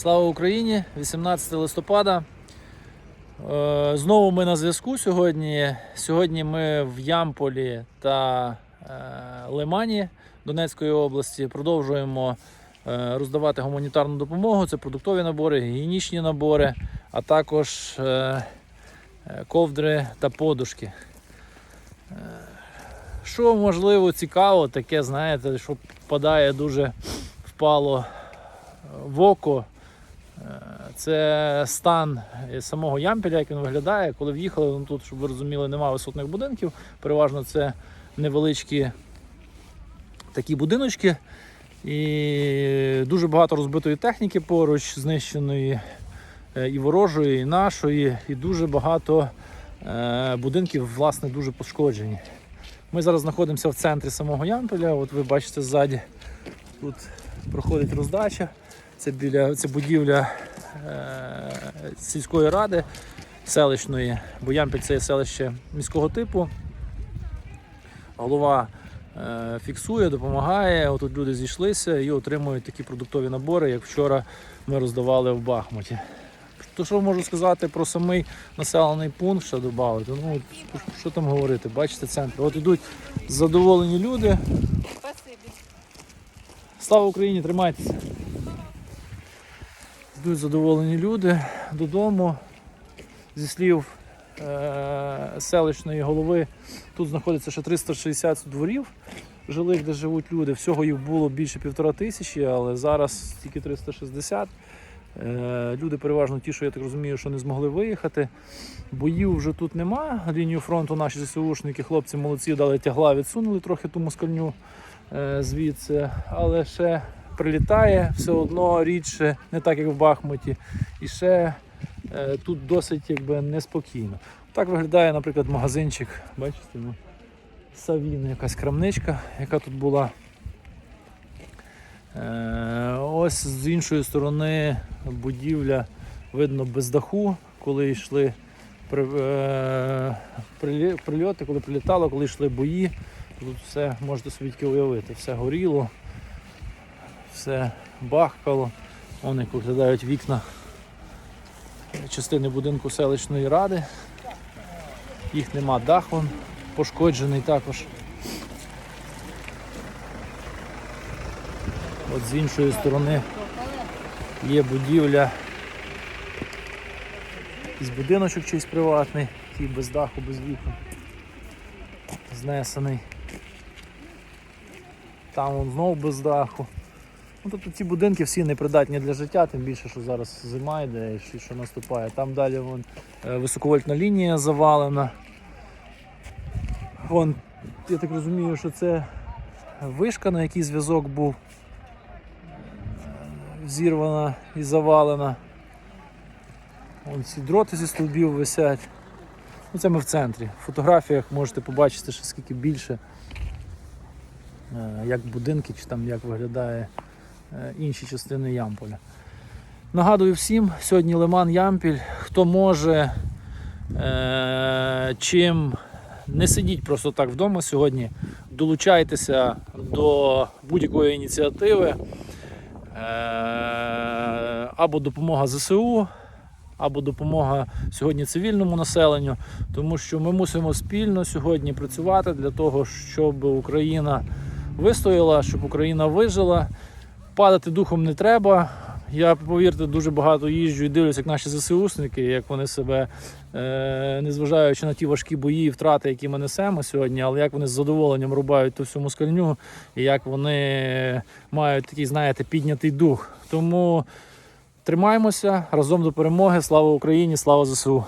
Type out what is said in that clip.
Слава Україні! 18 листопада. Е, Знову ми на зв'язку сьогодні. Сьогодні ми в Ямполі та е, Лимані Донецької області продовжуємо е, роздавати гуманітарну допомогу. Це продуктові набори, гігієнічні набори, а також ковдри та подушки. Що можливо цікаво, таке, знаєте, що впадає дуже впало в око. Е, Це стан самого Ямпіля, як він виглядає. Коли в'їхали, ну тут, щоб ви розуміли, немає висотних будинків. Переважно це невеличкі такі будиночки. І дуже багато розбитої техніки поруч, знищеної е, і ворожої, і нашої, і дуже багато е, будинків, власне, дуже пошкоджені. Ми зараз знаходимося в центрі самого Ямпеля. От ви бачите ззаді, тут проходить роздача. Це біля це будівля е, сільської ради селищної, бо Ямпіль це селище міського типу. Голова е, фіксує, допомагає. Отут люди зійшлися і отримують такі продуктові набори, як вчора ми роздавали в Бахмуті. То, що можу сказати про самий населений пункт, що додати, ну що там говорити, бачите центр. От ідуть задоволені люди. Слава Україні, тримайтеся. Йдуть задоволені люди додому. Зі слів е- селищної голови, тут знаходиться ще 360 дворів жилих, де живуть люди. Всього їх було більше півтора тисячі, але зараз тільки 360. Е, люди переважно ті, що я так розумію, що не змогли виїхати. Боїв вже тут нема. Лінію фронту наші ЗСУшники, хлопці молодці, дали тягла, відсунули трохи ту москальню е, звідси, але ще прилітає все одно рідше, не так як в Бахмуті. І ще е, тут досить якби неспокійно. Так виглядає, наприклад, магазинчик. Бачите, ну, Савіна, якась крамничка, яка тут була. Е, ось з іншої сторони будівля видно без даху, коли йшли при, е, прильоти, коли прилітало, коли йшли бої. Тут все можете собі тільки уявити, все горіло, все бахкало. Вон як виглядають вікна частини будинку селищної ради. Їх нема дах, вон пошкоджений також. От з іншої сторони є будівля. Якийсь будиночок чийсь приватний, який без даху, без вікон. Знесений. Там вон знову без даху. Ну, тобто ці будинки всі непридатні для життя, тим більше, що зараз зима йде і що наступає. Там далі вон, е, високовольтна лінія завалена. Вон, я так розумію, що це вишка, на який зв'язок був зірвана і завалена. Вон ці дроти зі стовбів висять. Ну, це ми в центрі. В фотографіях можете побачити, що скільки більше, е, як будинки, чи там як виглядає е, інші частини Ямполя. Нагадую всім, сьогодні Лиман Ямпіль. Хто може, е, чим не сидіть просто так вдома сьогодні, долучайтеся до будь-якої ініціативи. Е, або допомога ЗСУ, або допомога сьогодні цивільному населенню, тому що ми мусимо спільно сьогодні працювати для того, щоб Україна вистояла, щоб Україна вижила. Падати духом не треба. Я повірте, дуже багато їжджу і дивлюся, як наші ЗСУшники, як вони себе, е, незважаючи на ті важкі бої і втрати, які ми несемо сьогодні, але як вони з задоволенням рубають ту всю москальню, і як вони мають такий, знаєте, піднятий дух. Тому тримаємося разом до перемоги. Слава Україні, слава ЗСУ!